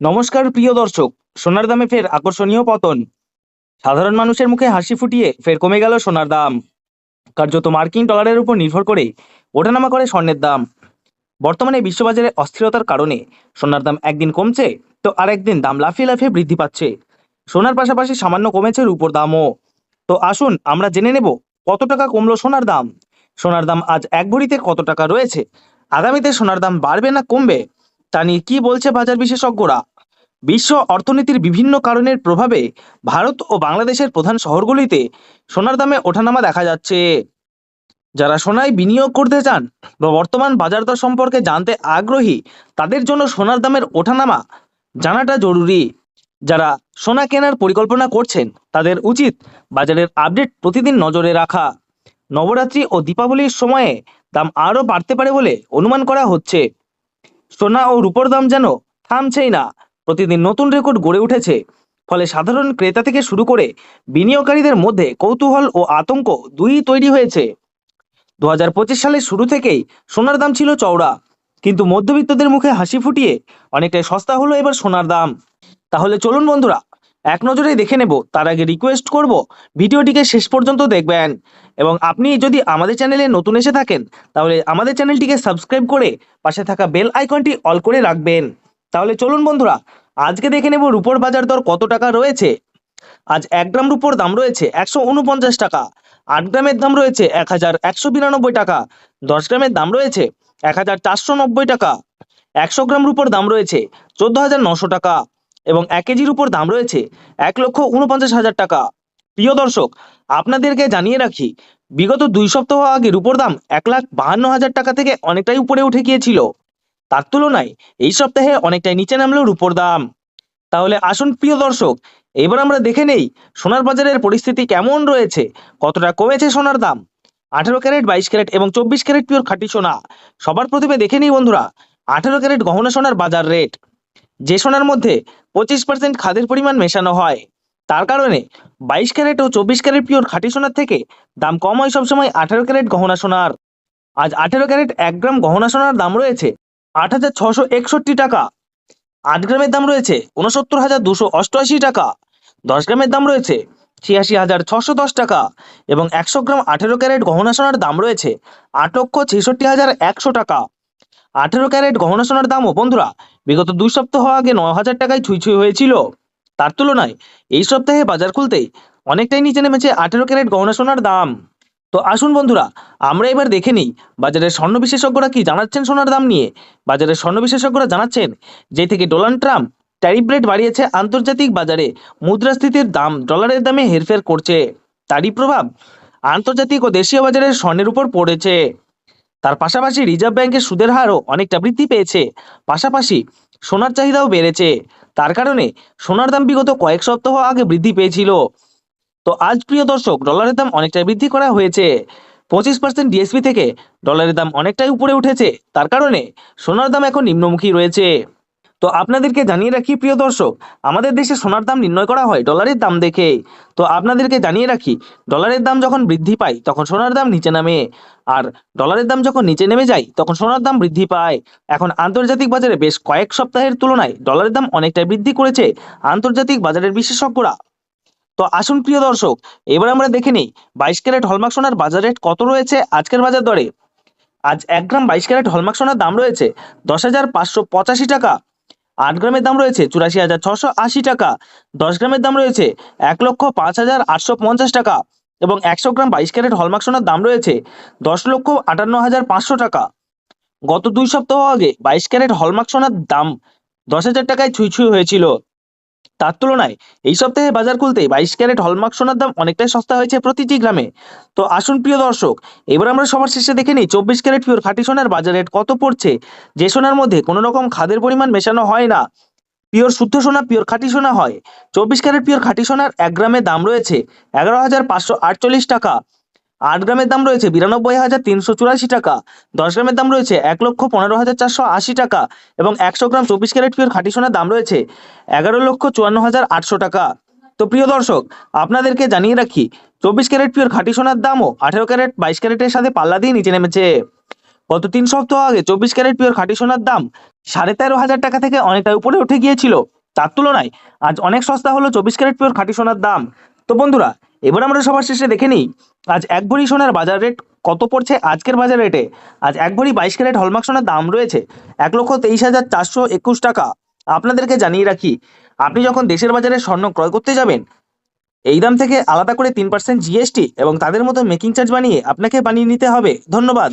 নমস্কার প্রিয় দর্শক, সোনার দামে ফের আকর্ষণীয় পতন। সাধারণ মানুষের মুখে হাসি ফুটিয়ে ফের কমে গেল সোনার দাম। কার্যত মার্কিন ডলারের উপর নির্ভর করে ওঠানামা করে স্বর্ণের দাম। বর্তমানে বিশ্ববাজারে অস্থিরতার কারণে সোনার দাম একদিন কমছে তো আর একদিন দাম লাফিয়ে লাফিয়ে বৃদ্ধি পাচ্ছে। সোনার পাশাপাশি সামান্য কমেছে রূপোর দামও। তো আসুন আমরা জেনে নেব কত টাকা কমলো সোনার দাম। সোনার দাম আজ এক ভরিতে কত টাকা রয়েছে? আগামীতে সোনার দাম বাড়বে না কমবে? তা নিয়ে কি বলছে বাজার বিশেষজ্ঞরা? বিশ্ব অর্থনীতির বিভিন্ন কারণের প্রভাবে ভারত ও বাংলাদেশের প্রধান শহরগুলিতে সোনার দামে ওঠানামা দেখা যাচ্ছে। যারা সোনায় বিনিয়োগ করতে চান বা বর্তমান বাজার দর সম্পর্কে জানতে আগ্রহী, তাদের জন্য সোনার দামের ওঠানামা জানাটা জরুরি। যারা সোনা কেনার পরিকল্পনা করছেন, তাদের উচিত বাজারের আপডেট প্রতিদিন নজরে রাখা। নবরাত্রি ও দীপাবলির সময়ে দাম আরও বাড়তে পারে বলে অনুমান করা হচ্ছে। সোনা ও রূপোর দাম যেন থামছেই না। প্রতিদিন নতুন রেকর্ড গড়ে উঠেছে। ফলে সাধারণ ক্রেতা থেকে শুরু করে বিনিয়োগকারীদের মধ্যে কৌতূহল ও আতঙ্ক দুই তৈরি হয়েছে। দু হাজার পঁচিশ সালের শুরু থেকেই সোনার দাম ছিল চওড়া। কিন্তু মধ্যবিত্তদের মুখে হাসি ফুটিয়ে অনেকটাই সস্তা হলো এবার সোনার দাম। তাহলে চলুন বন্ধুরা এক নজরে দেখে নেব, তার আগে রিকোয়েস্ট করব, ভিডিওটিকে শেষ পর্যন্ত দেখবেন। এবং আপনি যদি আমাদের চ্যানেলে নতুন এসে থাকেন, তাহলে আমাদের চ্যানেলটিকে সাবস্ক্রাইব করে পাশে থাকা বেল আইকনটি অল করে রাখবেন। তাহলে চলুন বন্ধুরা, আজকে দেখে নেব রুপোর বাজার দর কত টাকা রয়েছে। আজ এক গ্রাম রুপোর দাম রয়েছে একশো উনপঞ্চাশ টাকা, আট গ্রামের দাম রয়েছে এক হাজার একশো বিরানব্বই টাকা, দশ গ্রামের দাম রয়েছে এক হাজার চারশো নব্বই টাকা, একশো গ্রাম রুপোর দাম রয়েছে চোদ্দ হাজার নশো টাকা। এবং এক কেজির উপর দাম রয়েছে এক লক্ষ উনপঞ্চাশ হাজার টাকা। প্রিয় দর্শক, আপনাদেরকে জানিয়ে রাখি, বিগত দুই সপ্তাহ আগে রুপোর দাম এক লাখ বাহান্ন হাজার টাকা থেকে অনেকটাই উপরে উঠে গিয়েছিল। তার তুলনায় এই সপ্তাহে অনেকটাই নিচে নামলো রুপোর দাম। তাহলে আসুন প্রিয় দর্শক, এবার আমরা দেখে নেই সোনার বাজারের পরিস্থিতি কেমন রয়েছে, কতটা কমেছে সোনার দাম। আঠেরো ক্যারেট, বাইশ ক্যারেট এবং চব্বিশ ক্যারেট পিওর খাঁটি সোনা, সবার প্রথমে দেখে নিই বন্ধুরা, আঠেরো ক্যারেট গহনা সোনার বাজার রেট। যে সোনার মধ্যে পঁচিশ পার্সেন্ট খাদের পরিমাণ মেশানো হয়, তার কারণে বাইশ ক্যারেট ও চব্বিশ ক্যারেট পিওর খাঁটি সোনার থেকে দাম কম হয় সবসময় আঠেরো ক্যারেট গহনা সোনার। আজ আঠেরো ক্যারেট এক গ্রাম গহনা সোনার দাম রয়েছে আট হাজার ছশো একষট্টি টাকা। আট গ্রামের দাম রয়েছে উনসত্তর হাজার দুশো অষ্টআশি টাকা। দশ গ্রামের দাম রয়েছে ছিয়াশি হাজার ছশো দশ টাকা এবং একশো গ্রাম আঠেরো ক্যারেট গহনা সোনার দাম রয়েছে আট লক্ষ ছেষট্টি হাজার একশো টাকা। আঠেরো ক্যারেট গহনা সোনার দামও, বন্ধুরা। বিগত দুই সপ্তাহ আগে ন হাজার টাকায় ছুঁই ছুঁই হয়েছিল। তার তুলনায় এই সপ্তাহে বাজার খুলতেই অনেকটাই নিচে নেমেছে আঠেরো ক্যারেট গহনা সোনার দাম। তো আসুন বন্ধুরা, আমরা এবার দেখে নিই, বাজারের স্বর্ণ বিশেষজ্ঞরা কি জানাচ্ছেন সোনার দাম নিয়ে? বাজারের স্বর্ণ বিশেষজ্ঞরা জানাচ্ছেন, যে থেকে ডোনাল্ড ট্রাম্প ট্যারিফ রেট বাড়িয়েছে আন্তর্জাতিক বাজারে, মুদ্রাস্ফীতির দাম ডলারের দামে হেরফের করছে। তারই প্রভাব আন্তর্জাতিক ও দেশীয় বাজারের স্বর্ণের উপর পড়েছে। তার পাশাপাশি রিজার্ভ ব্যাংকের সুদের হারও অনেকটা বৃদ্ধি পেয়েছে, পাশাপাশি সোনার চাহিদাও বেড়েছে। তার কারণে সোনার দাম বিগত কয়েক সপ্তাহ আগে বৃদ্ধি পেয়েছিল। তো আজ, প্রিয় দর্শক ডলারের দাম অনেকটাই বৃদ্ধি করা হয়েছে। পঁচিশ পার্সেন্ট ডিএসপি থেকে ডলারের দাম অনেকটাই উপরে উঠেছে। তার কারণে সোনার দাম এখন নিম্নমুখী রয়েছে। তো আপনাদেরকে জানিয়ে রাখি, প্রিয় দর্শক, আমাদের দেশে সোনার দাম নির্ণয় করা হয় ডলারের দাম দেখে। তো আপনাদেরকে জানিয়ে রাখি, ডলারের দাম যখন বৃদ্ধি পায়, তখন সোনার দাম নিচে নামে। আর ডলারের দাম যখন নিচে নেমে যায়, তখন সোনার দাম বৃদ্ধি পায়। এখন আন্তর্জাতিক বাজারে বেশ কয়েক সপ্তাহের তুলনায় ডলারের দাম অনেকটাই বৃদ্ধি করেছে আন্তর্জাতিক বাজারের বিশেষজ্ঞরা। তো আসুন, প্রিয় দর্শক, এবার আমরা দেখে নিই, বাইশ ক্যারেট হলমার্ক সোনার বাজার রেট কত রয়েছে আজকের বাজার দরে? আজ এক গ্রাম বাইশ ক্যারেট হলমার্ক সোনার দাম রয়েছে দশ হাজার পাঁচশো পঁচাশি টাকা। আট গ্রামের দাম রয়েছে চুরাশি হাজার ছশো আশি টাকা। দশ গ্রামের দাম রয়েছে এক লক্ষ পাঁচ হাজার আটশো পঞ্চাশ টাকা এবং একশো গ্রাম বাইশ ক্যারেট হলমার্ক সোনার দাম রয়েছে দশ লক্ষ আটান্ন হাজার পাঁচশো টাকা। গত দুই সপ্তাহ আগে বাইশ ক্যারেট হলমার্ক সোনার দাম দশ হাজার টাকায় ছুঁই ছুঁই হয়েছিল। তার তুলনায় এই সপ্তাহে বাজার খুলতে বাইশ ক্যারেট হলমার্ক সোনার দাম অনেকটাই সস্তা হয়েছে প্রতিটি গ্রামে। তো আসুন প্রিয় দর্শক, এবার আমরা সবার শেষে দেখে নিই চব্বিশ ক্যারেট পিওর খাঁটি সোনার বাজার রেট কত পড়ছে, যে সোনার মধ্যে কোনো রকম খাদের পরিমাণ মেশানো হয় না। পিওর শুদ্ধ সোনা, পিওর খাঁটি সোনা হয়। চব্বিশ ক্যারেট পিওর খাঁটি সোনার এক গ্রামে দাম রয়েছে এগারো হাজার পাঁচশো আটচল্লিশ টাকা। আট গ্রামের দাম রয়েছে বিরানব্বই হাজার তিনশো চুরাশি টাকা। দশ গ্রামের দাম রয়েছে এক লক্ষ পনেরো হাজার চারশো আশি টাকা এবং একশো গ্রাম চব্বিশ ক্যারেট পিওর খাঁটি সোনার দাম রয়েছে এগারো লক্ষ চুয়ান্ন হাজার আটশো টাকা। তো প্রিয় দর্শক, আপনাদেরকে জানিয়ে রাখি, চব্বিশ ক্যারেট পিওর খাঁটি সোনার দামও আঠেরো ক্যারেট, বাইশ ক্যারেটের সাথে পাল্লা দিয়ে নিচে নেমেছে। গত তিন সপ্তাহ আগে চব্বিশ ক্যারেট পিওর খাঁটি সোনার দাম সাড়ে তেরো হাজার টাকা থেকে অনেকটা উপরে উঠে গিয়েছিল। তার তুলনায় আজ অনেক সস্তা হলো চব্বিশ ক্যারেট পিওর খাঁটি সোনার দাম। তো বন্ধুরা, এবার আমরা সবার শেষে দেখে নিই, আজ এক ভরি সোনার বাজার রেট কত পড়ছে আজকের বাজার রেটে আজ এক ভরি বাইশ ক্যারেট হলমার্ক সোনার দাম রয়েছে এক লক্ষ তেইশ হাজার চারশো একুশ টাকা। আপনাদেরকে জানিয়ে রাখি, আপনি যখন দেশের বাজারে স্বর্ণ ক্রয় করতে যাবেন, এই দাম থেকে আলাদা করে তিন পার্সেন্ট জিএসটি এবং তাদের মতো মেকিং চার্জ বানিয়ে আপনাকে বানিয়ে নিতে হবে। ধন্যবাদ।